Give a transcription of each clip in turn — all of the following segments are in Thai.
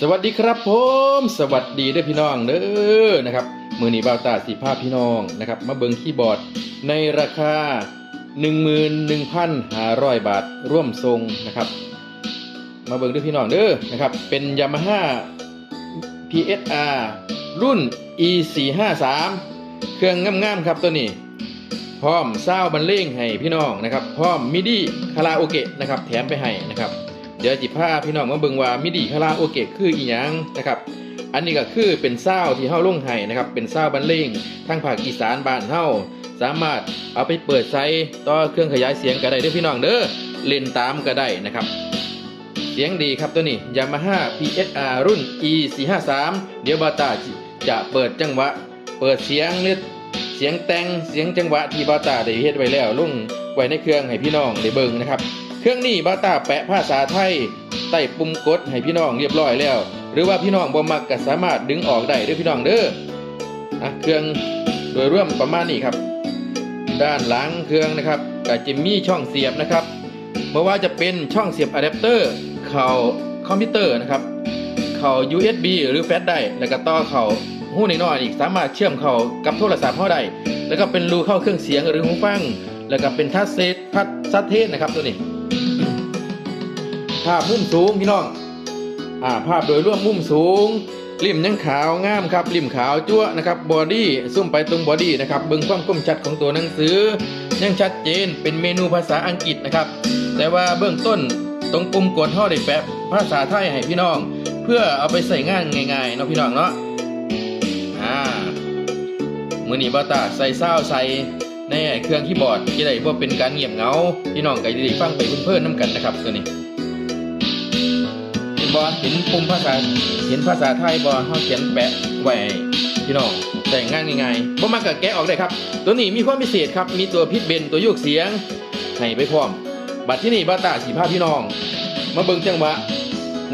สวัสดีครับผมสวัสดีด้อพี่น้องเด้อนะครับมือนีบ่าวตาสีภาพพี่น้องนะครับมาเบิงคีย์บอร์ดในราคา 11,500 บาทร่วมทรงนะครับมาเบิงด้อพี่น้องเด้อนะครับเป็น Yamaha PSR รุ่น E453 เครื่องงามๆครับตัวนี้ พร้อมซาบรรเลงให้พี่น้องนะครับพร้อมมิดีคาราโอเกะนะครับแถมไปให้นะครับ เดี๋ยวจิพาพี่น้องมาเบิ่งว่ามิดีคาราโอเกะคืออีหยังนะครับอันนี้ก็คือเป็นซาที่เฮาลงให้นะครับเป็นซาบรรเลงทางภาคอีสานบ้านเฮาสามารถเอาไปเปิดใช้ต่อเครื่องขยายเสียงก็ได้เด้อพี่น้องเด้อเล่นตามก็ได้นะครับ เสียงดีครับตัวนี้ Yamaha PSR รุ่น E453 เดี๋ยวบาตาจะเปิดจังหวะ เปิดเสียงหรือเสียงแต่งเสียงจังหวะที่บาตาได้เฮ็ดไว้แล้วลงไว้ในเครื่องให้พี่น้องได้เบิ่งนะครับ เครื่องนี้บาตาแปะภาษาไทยใต้ปุ่มกดให้พี่น้องเรียบร้อยแล้ว หรือว่าพี่น้องบ่มักก็สามารถดึงออกได้ด้อพี่น้องเด้ออะเครื่องโดยรวมประมาณนี้ครับ ด้านหลังเครื่องนะครับก็จะมีช่องเสียบนะครับเมื่อว่าจะเป็นช่องเสียบอะแดปเตอร์เข้าคอมพิวเตอร์นะครับเข้า USB หรือแฟลชได้แล้วก็ต่อเข้าหูน้อยๆอีกสามารถเชื่อมเข้ากับโทรศัพท์เข้าได้แล้วก็เป็นรูเข้าเครื่องเสียงหรือหูฟัง แล้วก็เป็นทัชเซตทัชซัเทสนะครับตัวนี้ ภาพมุมสูงพี่น้องอ่าภาพโดยรวมมุมสูงริมยังขาวงามครับริมขาวจั่วนะครับบอดี้ซุ่มไปตรงบอดี้นะครับเบิ่งความคมชัดของตัวหนังสือ ยังชัดเจนเป็นเมนูภาษาอังกฤษนะครับ แต่ว่าเบื้องต้นตรงปุ่มกดห่อได้แปะภาษาไทยให้พี่น้อง เพื่อเอาไปใส่งานง่ายๆเนาะพี่น้องเนาะอ่ามือนีบาตาใส่เศร้าใส่ ในเครื่องคีย์บอร์ดจะได้บ่เป็นการเงียบเงาพี่น้องก็จะได้ฟังไปเพื่อนๆน้ำกันนะครับตัวนี้เห็นบอเห็นปุ่มภาษาเห็นภาษาไทยบอเขาเขียนแปะไว้พี่น้องแต่งงานง่ายๆบ่มากกับแกะออกได้ครับ ตัวนี้มีความพิเศษครับ มีตัวพิษเบนตัวโยกเสียงให้ไปพร้อม บัดที่นี่บาตาสีผ้าพี่น้อง มาเบิ่งจังหวะ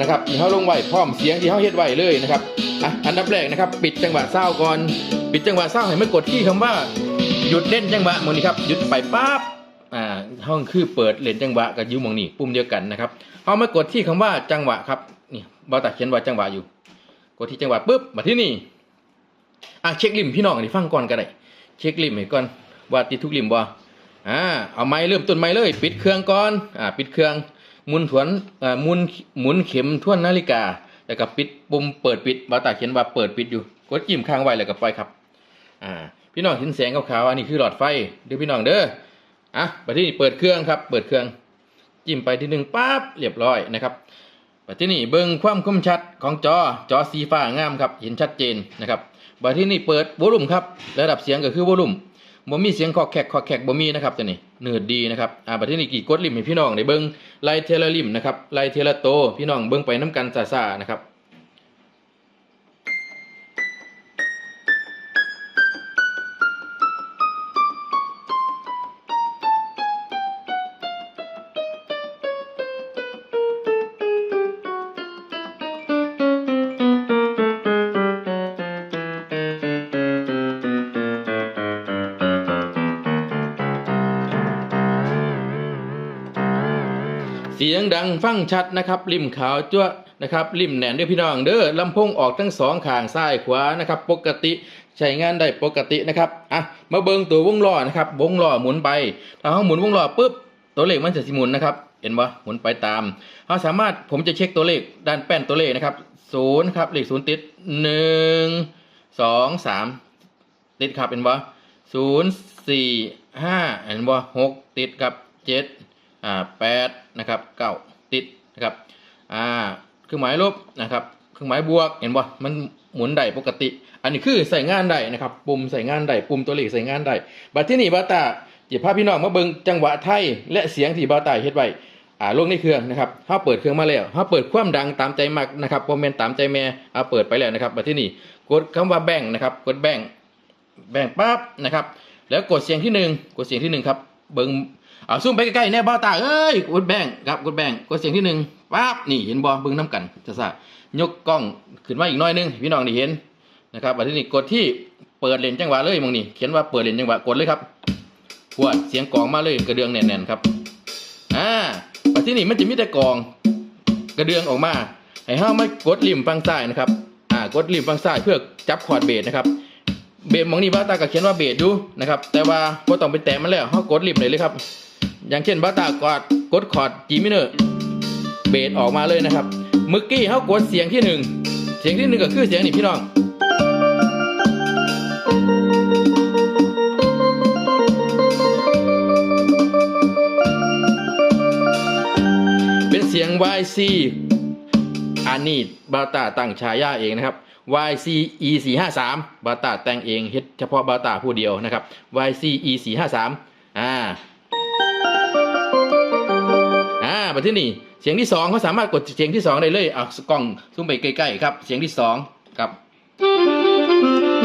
นะครับที่เขาลงไว้พร้อมเสียงที่เขาเฮ็ดไว้เลยนะครับอะอันดับแรกนะครับ ปิดจังหวะเศร้าก่อน ปิดจังหวะเศร้าให้ไมันกดที่คำว่า หยุดเล่นจังหวะหมดนี้ครับหยุดไปปั๊บอ่าห้องคือเปิดเล่นจังหวะกับยูหมองนี่ปุ่มเดียวกันนะครับเอามากดที่คำว่าจังหวะครับนี่บอตัดเขียนว่าจังหวะอยู่ กดที่จังหวะปุ๊บมาที่นี่อะเช็คลิมพี่น้องนี่ฟังก่อนก็ได้เช็คลิมให้ก่อนว่าติดทุกลิมบ่อ่าเอาไม้เริ่มต้นไม้เลย ปิดเครื่องก่อนอ่าปิดเครื่องหมุนถวนอ่ามุนหมุนเข็มทวนนาฬิกาแล้วก็ปิดปุ่มเปิดปิดบอตัดเขียนว่าเปิดปิดอยู่ กดจิ้มค้างไว้แล้วก็ปล่อยครับอ่า พี่น้องเห็นแสงขาวๆอันนี้คือหลอดไฟเดี๋ยวพี่น้องเด้ออะไปที่นี่เปิดเครื่องครับ เปิดเครื่อง จิ้มไปที่หนึ่งปั๊บเรียบร้อยนะครับไปที่นี่เบิ้งความคมชัดของจอจอสีฟ้างามครับ เห็นชัดเจนนะครับไปที่นี่เปิดวอลุ่มครับระดับเสียงก็คือวอลุ่มบ่มีเสียงคอแขกคอแขกบ่มีนะครับตัวนี้เนืดดีนะครับอ่าไปที่นี่กี่กดลิมให้พี่น้องได้เบิ้งไลเทลลิมนะครับไลเทลโต พี่น้องเบิ้งไปน้ำกันซ่านะครับ สียงดังฟังชัดนะครับ ริมขาวจ้วนะครับริมแหนนด้วยพี่น้องเด้อลำโพงออกทั้งสองข้างซ้ายขวานะครับ ปกติใช้งานได้ปกตินะครับอะมาเบิงตัววงล้อนะครับวงล้อหมุนไปถ้าเขาหมุนวงล้อปุ๊บตัวเลขมันจะสิหมุนนะครับเห็นปะหมุนไปตามเขาสามารถผมจะเช็คตัวเลขด้านแป้นตัวเลขนะครับศูนย์ครับเลขศูนย์ติดหนึ่งสองสามติดครับเห็นปะศูนย์สี่ห้าเห็นปะหกติดครับเจ็ด อ่าแปดนะครับเก้าติดนะครับอ่าเครื่องหมายลบนะครับเครื่องหมายบวกเห็นบ่มันหมุนได้ปกติ อันนี้คือใส่งานได้นะครับปุ่มใส่งานได้ปุ่มตัวเลขใส่งานได้บัดที่นี่บาตาจิพาพพี่น้องมาเบิ่งจังหวะไทยและเสียงที่บาตาเฮ็ดไว้อ่าลงในเครื่องนะครับถ้าเปิดเครื่องมาแล้วถ้าเปิดความดังตามใจมักนะครับโมเมนตามใจแม่อ่าเปิดไปแล้วนะครับบัดที่นี่กดคำว่าแบ่งนะครับ กดแบ่งแบ่งปั๊บนะครับ แล้วกดเสียงที่หนึ่งกดเสียงที่หนึ่งครับ เบิ่ง เอาซูมไปใกล้ๆแน่บ้าตาเอ้ยกดแบงครับกดแบงกดเสียงที่หนึ่งปั๊บนี่เห็นบอเบิ้งน้ำกันจะซะยกกล้องขึ้นมาอีกน้อยนึงพี่น้องได้เห็นนะครับอันนี้กดที่เปิดเลนจังหวะเลยมองนี่เขียนว่าเปิดเลนจังหวะกดเลยครับพวดเสียงกลองมาเลยกระเดืองแน่นๆครับอ่าปัจจุบันนี้มันจะมีแต่กลองกระเดืองออกมาให้เฮามากดริมฝั่งซ้ายนะครับอ่ากดริมฝั่งซ้ายเพื่อจับคอร์ดเบสนะครับเบสมองนี้บ้าตาก็เขียนว่าเบสดูนะครับแต่ว่าบ่ต้องไปแตะมันแล้วเฮากดริมเลยเลยครับ อย่างเช่นบาตากดกดคอร์ด G minor เบสออกมาเลยนะครับมื่อกี้เฮากดเสียงที่หนึ่งเสียงที่หนึ่งก็คือเสียงนี่พี่น้องเป็นเสียง YC อันนี้บาตาตั้งฉายาเองนะครับ YC E 4 5 3บาตาแต่งเองเฮ็ดเฉพาะบาตาผู้เดียวนะครับ YC E 4 5 3อ่า อ่ามาที่นี่เสียงที่สองเขาสามารถกดเสียงที่สองได้เลยเอากล้องซูมไปใกล้ๆครับ เสียงที่สองครับ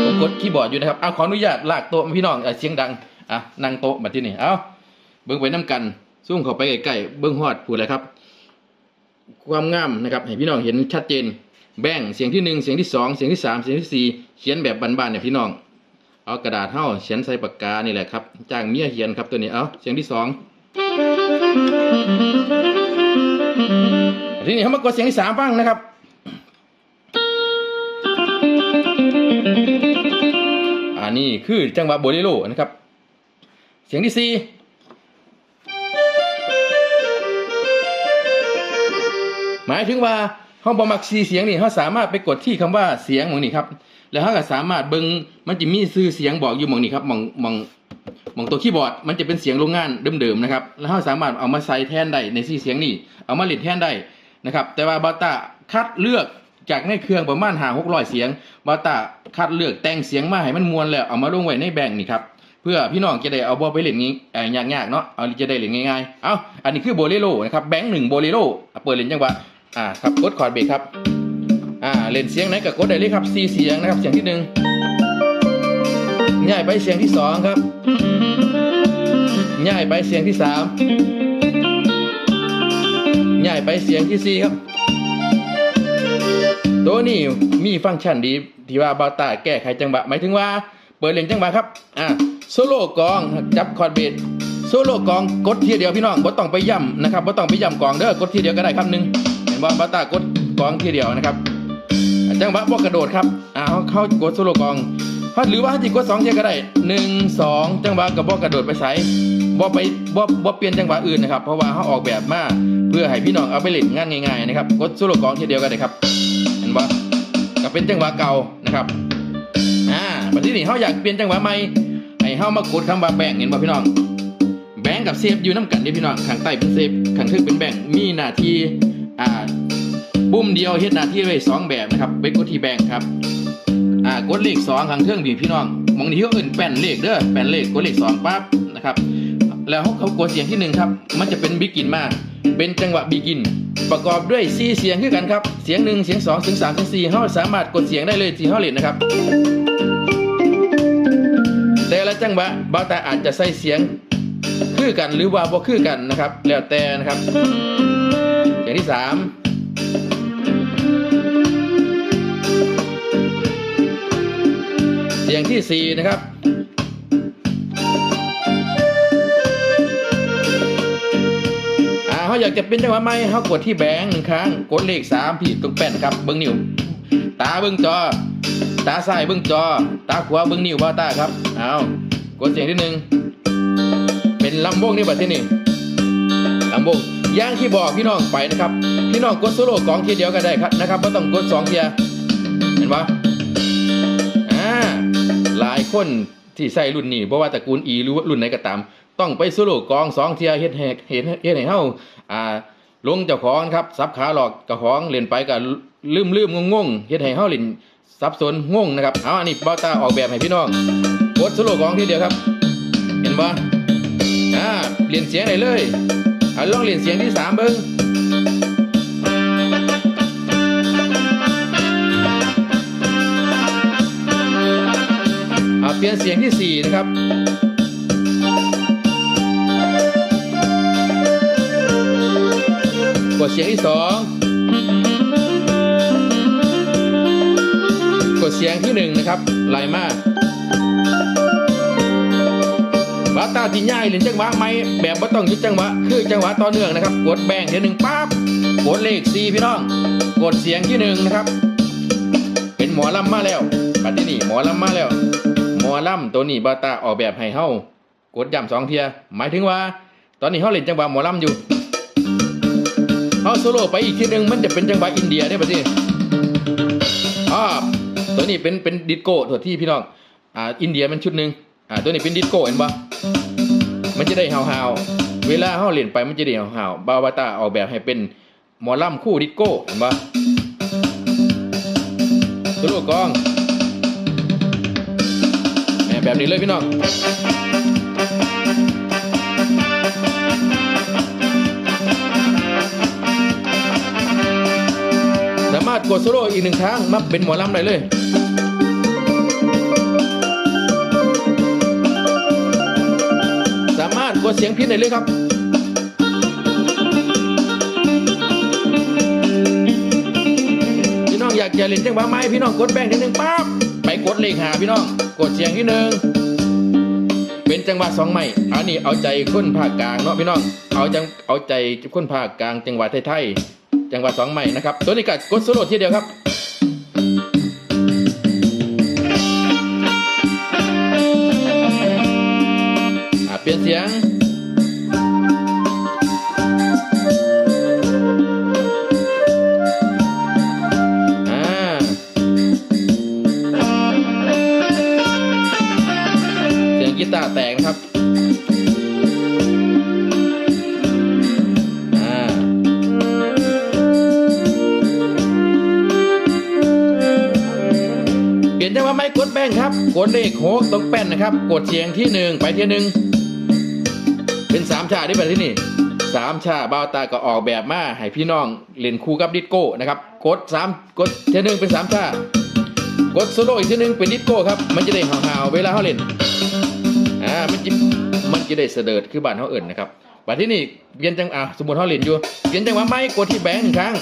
ผมกดคีย์บอร์ดอยู่นะครับเอาขออนุญาตลากโต๊ะมาพี่น้องเสียงดังอะนั่งโต๊ะมาที่นี่เอาเบิ้งไปน้ำกันซูมเข้าไปใกล้ๆเบิ้งฮอดพูดเลยครับ ความงามนะครับให้พี่น้องเห็นชัดเจน แบ่งเสียงที่หนึ่งเสียงที่สองเสียงที่สามเสียงที่สี่เขียนแบบบานๆเนี่ยพี่น้องเอากระดาษเท่าเขียนใส่ปากกานี่แหละครับจ้างเมียเขียนครับตัวนี้เอาเสียงที่สอง ทีนี้เขามากดเสียงที่สามบ้างนะครับอันนี้คือจังหวะโบเลโรนะครับ เสียงที่สี่หมายถึงว่าห้องบอมักซีเสียงนี่เขาสามารถไปกดที่คำว่าเสียงมองนี่ครับ แล้วเขาก็สามารถเบิงมันจะมีซื่อเสียงบอกอยู่มองนี่ครับมองมอง มองตัวคีย์บอร์ดมันจะเป็นเสียงโรงงานเดิมๆนะครับแล้วเขาสามารถเอามาใส่แทนได้ในซีเสียงนี่เอามาเล่นแทนได้นะครับแต่ว่าบาตาคัดเลือกจากในเครื่องประมาณหาหกร้อยเสียงบาตาคัดเลือกแต่งเสียงมาให้มันมวลแล้วเอามาลงไว้ในแบงค์นี่ครับเพื่อพี่น้องจะได้เอาบอไปเล่นงี้เอ่อยากๆเนาะเอาจะได้เล่นง่ายๆเอาอันนี้คือโบเลโรนะครับแบงค์หนึ่งโบเลโรเปิดเล่นจังหวะอ่าครับกดคอร์ดเบรกครับอ่าเล่นเสียงไหนก็กดได้เลยครับสี่เสียงนะครับเสียงที่หนึ่งง่ายไปเสียงที่สองครับ ง่ายไปเสียงที่สามง่ายไปเสียงที่สี่ครับ ตัวนี้มีฟังก์ชันดีที่ว่าบาตาแก้ไขจังหวะหมายถึงว่าเปิดเล่นจังหวะครับ อ่าโซโล่กลองจับคอร์ดเบสโซโล่กลองกดทีเดียวพี่น้องบ่ต้องไปย่ำนะครับบ่ต้องไปย่ำกลองเด้อกดทีเดียวก็ได้ครับหนึ่งเห็นบ่บาตากดกลองทีเดียวนะครับจังหวะบ่กกระโดดครับอ่าเขาเขากดโซโล่กลองหรือว่าที่กดสองเทียก็ได้หนึ่งสองจังหวะกับบ่กระโดดไปใส่ บ่ไปบ่บ่เปลี่ยนจังหวะอื่นนะครับ เพราะว่าเขาออกแบบมาเพื่อให้พี่น้องเอาไปเล่นงานง่ายๆนะครับกดโซโล่กองทีเดียวก็ได้ครับ เห็นบ่ก็เป็นจังหวะเก่านะครับอ่าบัดนี้นี่เขาอยากเปลี่ยนจังหวะใหม่ให้เขามากดคำว่าแบ่งเห็นบ่พี่น้อง แบงกับเซฟอยู่น้ำกันเด้พี่น้องข้างใต้เป็นเซฟข้างทึกเป็นแบงมีหน้าที่อ่าปุ่มเดียวเฮ็ดหน้าที่ไว้สองแบบนะครับไปกดที่แบงครับอ่ากดเลขสองข้างเทิงบีพี่น้องมองนี้เขาอื่นแป้นเลขเด้อแป้นเลขกดเลขสองปั๊บนะครับ แล้วเขากดเสียงที่หนึ่งครับ มันจะเป็นบิกินมาก เป็นจังหวะบิกิน ประกอบด้วยซีเสียงคือกันครับ เสียงหนึ่งเสียงสองเสียงสามเสียงสี่เขาสามารถกดเสียงได้เลยที่เขาเล่นนะครับ แต่ละจังหวะบาแต่อาจจะใส่เสียงคือกันหรือว่าบ่คือกันนะครับ แล้วแต่นะครับอย่างที่สามเสียงที่สี่นะครับ อยากจะเป็นจังหวะใหม่เขากดที่แบงค์หนึ่งครั้งกดเลขสามพี่ตรงแป้นครับเบิ้งนิ้วตาเบิ้งจอ ตาซ้ายเบิ้งจอ ตาขวาเบิ้งนิ้วบ่าตาครับเอากดเสียงที่หนึ่งเป็นลำวงนี่บัดที่นี่ลำวงย่างที่บอกพี่น้องไปนะครับพี่น้องกดโซโล่กองทีเดียวก็ได้ครับนะครับไม่ต้องกดสองเทียเห็นปะอ่าหลายคนที่ใส่รุ่นนี้เพราะว่าตระกูลอีหรือว่ารุ่นไหนก็ตาม ต้องไปโซโล่กองสองเทียเฮ็ดแหกเฮ็ดเฮ็ดให้เฮา อ่าลงเจ้าของครับซับขาหลอกเจ้าของเล่นไปก็ลืมลืมงงงเฮ็ดให้เฮาเล่นสับสนงงนะครับเอาอันนี้บ้าตาออกแบบให้พี่น้องกดโซโลกองทีเดียวครับ เห็นปะอ่าเปลี่ยนเสียงได้เลยเอาลองเปลี่ยนเสียงที่สามเบิ้งเอาเปลี่ยนเสียงที่สี่นะครับ ดเสียงที่สองกดเสียงที่หนึ่งนะครับไลมาบาตาที่ง่ายเล่นจังหวะไหมแบบบ่ต้องยึดจังหวะคือจังหวะต่อเนื่องนะครับ กดแบ่งเดี๋ยวหนึ่งปั๊บกดเลขสี่พี่น้องกดเสียงที่หนึ่งนะครับ เป็นหมอลำมาแล้วปัจจุบัดนี้หมอลำมาแล้ว หมอลำตัวนี้บาตาออกแบบให้เฮากดย้ำสองเทียหมายถึงว่า ตอนนี้เฮาเล่นจังหวะหมอลำอยู่ เฮาโซโล่ไปอีกทีหนึ่งมันจะเป็นจังหวะอินเดียได้ปะสิอ่าตัวนี้เป็นเป็นดิสโก้ตัวที่พี่น้องอ่าอินเดียมันชุดหนึ่งอ่าตัวนี้เป็นดิสโก้เห็นปะมันจะได้ฮาวๆเวลาเฮาเล่นไปมันจะได้ฮาวๆบาวาตาออกแบบให้เป็นหมอลำคู่ดิสโก้เห็นปะโซโล่กลองแบบนี้เลยพี่น้องามารถกดโซโล่อีกหนึ่งครั้งมาเป็นหมอลำได้เลยสามารถกดเสียงพินได้เลยครับพี่น้องอยากจะเล่นจังหวะไม้พี่น้องกดแบ่งทีหนึ่งปั๊บไปกดเลขหาพี่น้องกดเสียงที่หนึ่งเป็นจังหวะสองไม้อันนี้เอาใจคนภาคกลางเนาะพี่น้องเอาจังเอาใจคนภาคกลางจังหวัดไทยๆ จังหวัดสองใหม่นะครับตัวนี้ก็กดโซโล่ทีเดียวครับอาเปลี่ยนเสียง กดเลขหกตรงแป้นนะครับ กดเสียงที่หนึ่งไปที่หนึ่งเป็นสามชาได้แบบที่นี่สามชาบ้าวตาก็ออกแบบมาให้พี่น้องเล่นคู่กับดิสโก้นะครับกดสามกดที่หนึ่งเป็นสามชากดโซโล่อีกที่หนึ่งเป็นดิสโก้ครับมันจะได้ห่าวๆเวลาเขาเล่นอ่ามันจะมันจะได้เสด็จคือบ้านเขาเอิ่นนะครับบัดที่นี่เปลี่ยนจังอะสมมติเขาเล่นอยู่เปลี่ยนจังหวะไม่กดที่แบงค์หนึ่งครั้ง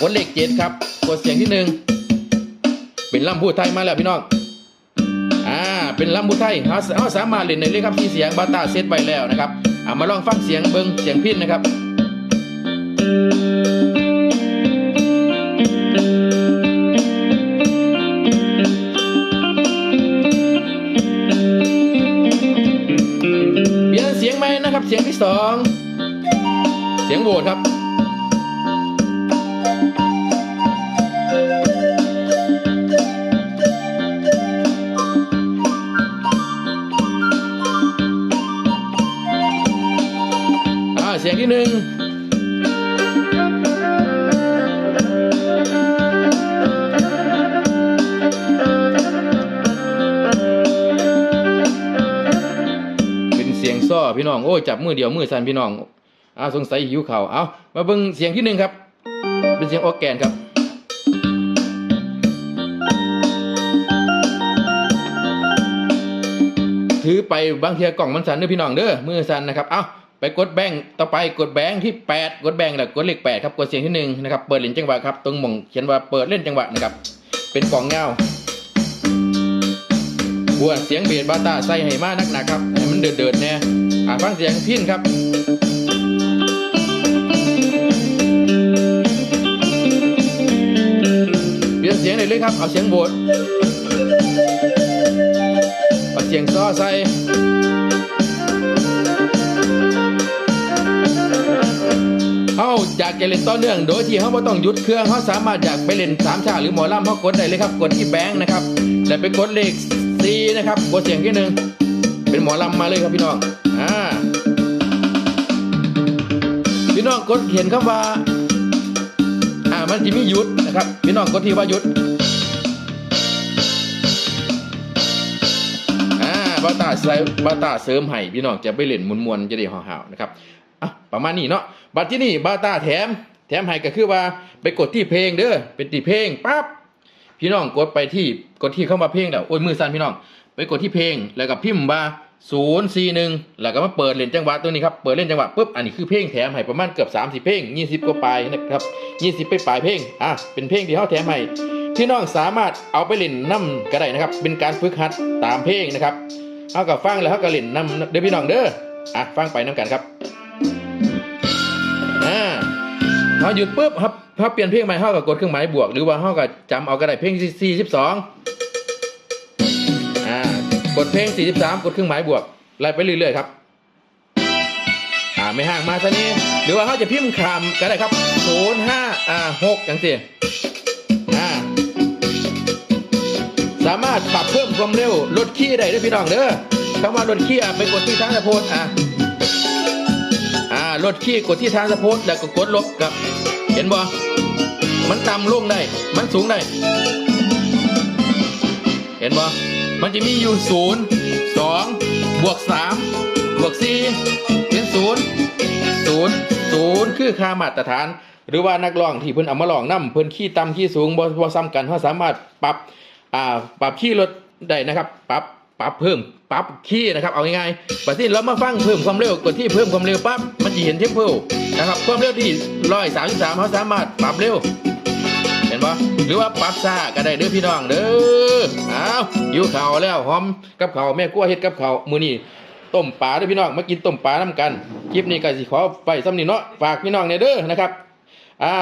กดเลขเจ็ดครับกดเสียงที่หนึ่งเป็นลำพูดไทยมาแล้วพี่น้อง เป็นลำพูดไทยเขาเขาสามารถเล่นในเลยครับที่เสียงบาตาเซตไว้แล้วนะครับอ่ามาลองฟังเสียงเบิ้งเสียงพินนะครับเปลี่ยนเสียงไหมนะครับเสียงที่สองเสียงโหวตครับ ที่หนึ่งเป็นเสียงซ้อพี่น้อง โอ้ยจับมือเดียวมือสั่นพี่น้องอ้าวสงสัยหิวเข่าเอามาเบิ่งเสียงที่หนึ่งครับ เป็นเสียงออกแกนครับถือไปบางเทียกล่องมันสั่นเด้อพี่น้องเด้อมือสั่นนะครับ เอา ไปกดแบงค์ต่อไปกดแบงค์ที่8กดแบงค์แล้วกดเลข8ครับกดเสียงที่หนึ่งนะครับเปิดเล่นจังหวะครับตรงหมองเขียนว่าเปิดเล่นจังหวะนะครับเป็นกล่องเงาบัวเสียงเบสบาตาใส่ให้มานักหนักๆครับให้มันเดือดเดือดๆแน่อ่าฟังเสียงพินครับเปลี่ยนเสียงเลยเลยครับเอาเสียงโบสเอาเสียงซ้อใส่ อยากจะเล่นต่อเนื่องโดยที่เขาไม่ต้องหยุดเครื่องเขาสามารถอยากไปเล่นสามชาหรือหมอลำเขากดได้เลยครับกดที่แบงค์นะครับแล้วไปกดเลขซีนะครับกดเสียงที่หนึ่งเป็นหมอลำมาเลยครับพี่น้องอ่าพี่น้องกดเห็นคำว่าอ่ามันจะมีหยุดนะครับพี่น้องกดที่ว่าหยุดอ่าบาตาใส่บาตาเสริมให้พี่น้องจะไปเล่นมวนๆจะได้ห่าวๆนะครับ ประมาณนี้เนาะบัตรที่นี่บาตาแถม แถมให้ก็คือว่าไปกดที่เพลงเด้อเป็นที่เพลงปั๊บพี่น้องกดไปที่กดที่เข้ามาเพลงเดี๋ยวโอ้ยมือสั่นพี่น้อง ไปกดที่เพลงแล้วก็พิมพ์ว่าศูนย์สี่หนึ่งแล้วก็มาเปิดเล่นจังหวะตัวนี้ครับเปิดเล่นจังหวะปุ๊บอันนี้คือเพลงแถมให้ประมาณเกือบ30 เพลง 20กว่าปลายนะครับ20ไปปลายเพลงอะเป็นเพลงที่เขาแถมให้พี่น้องสามารถเอาไปเล่นน้ำก็ได้นะครับ เป็นการฝึกหัดตามเพลงนะครับเอากับฟังแล้วเขาก็เล่นน้ำเด้อพี่น้องเด้ออะฟังไปน้ำกันครับ เขาหยุดปุ๊บครับเขาเปลี่ยนเพลงใหม่เขาก็กดเครื่องหมายบวก หรือว่าเขาก็จำเอาก็ได้เพลงที่42อ่ากดเพลง43กดเครื่องหมายบวกไล่ไปเรื่อยๆครับอ่าไม่ห่างมาซะนี้หรือว่าเขาจะพิมพ์คำก็ได้ครับ05อ่า6จังสิอ่าสามารถปรับเพิ่มความเร็วลดขี้ได้ด้วยพี่น้องเด้อคำว่าลดขี้อะไปกดที่ทางสะโพกอะ อ่าลดขี้กดที่ทางสะโพกแล้วก็กดลบกับ เห็นบ่มันต่ำลงได้ มันสูงได้ เห็นบ่มันจะมีอยู่ศูนย์สองบวกสามบวกสี่เป็นศูนย์ศูนย์ศูนย์คือค่ามาตรฐาน หรือว่านักร้องที่เพิ่นเอามาลองนํเพิ่นขี้ต่ำขี้สูงบ่บ่ซ้ำกันเขาสามารถปรับอ่าปรับขี้ลดได้นะครับ ปรับปรับเพิ่ม ปรับขี้นะครับเอาง่ายๆปัจจุบันเรามาฟังเพิ่มความเร็วกดที่เพิ่มความเร็วปั๊บมันจะเห็นเทมเพลนะครับความเร็วที่ร้อยสามสิบสามเขาสามารถปรับเร็ว เห็นปะหรือว่าปรับซ่าก็ได้เด้อพี่น้องเด้ออ้าวหิวข่าแล้วหอมกับเข่าแม่กลัวเฮ็ดกับเข่ามือนี้ต้มปลาเด้อพี่น้องมากินต้มปลานํกันคลิปนี้ก็สิขอไปซ้ำนี่เนาะฝากพี่น้องเนี่ยเด้อนะครับอ่า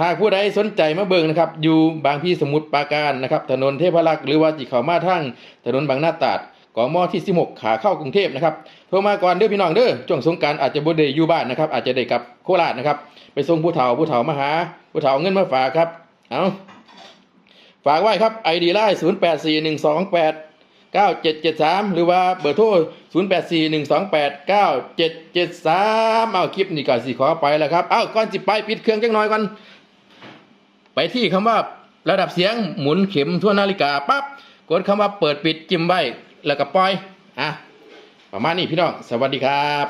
หากผู้ใดสนใจมาเบิ่งนะครับ อยู่บางพี่สมุทรปราการนะครับ ถนนเทพรักษ์หรือว่าจิเขามาทางถนนบางนาตาด กมที่ 16 ขาเข้ากรุงเทพนะครับโทรมาก่อนเด้อพี่น้องเด้อช่วงสงการอาจจะบ่ได้อยู่บ้านนะครับ อาจจะได้กลับโคราชนะครับ ไปส่งผู้เฒ่าผู้เฒ่ามาหา ผู้เฒ่าเงินมาฝากครับ เอาฝากไว้ครับ ID ไลน์0 8 4 1 2 8 9 7 7 3หรือว่าเบอร์โทร0 8 4 1 2 8 9 7 7 3เอาคลิปนี้ก่อนสิขอไปแล้วครับ เอาก่อนสิไปปิดเครื่องจังน้อยก่อนไปที่คำว่าระดับเสียงหมุนเข็มทั่วนาฬิกาปั๊บกดคำว่าเปิดปิดจิ้มไว้ แล้วก็ปล่อย อะ ประมาณนี้พี่น้อง สวัสดีครับ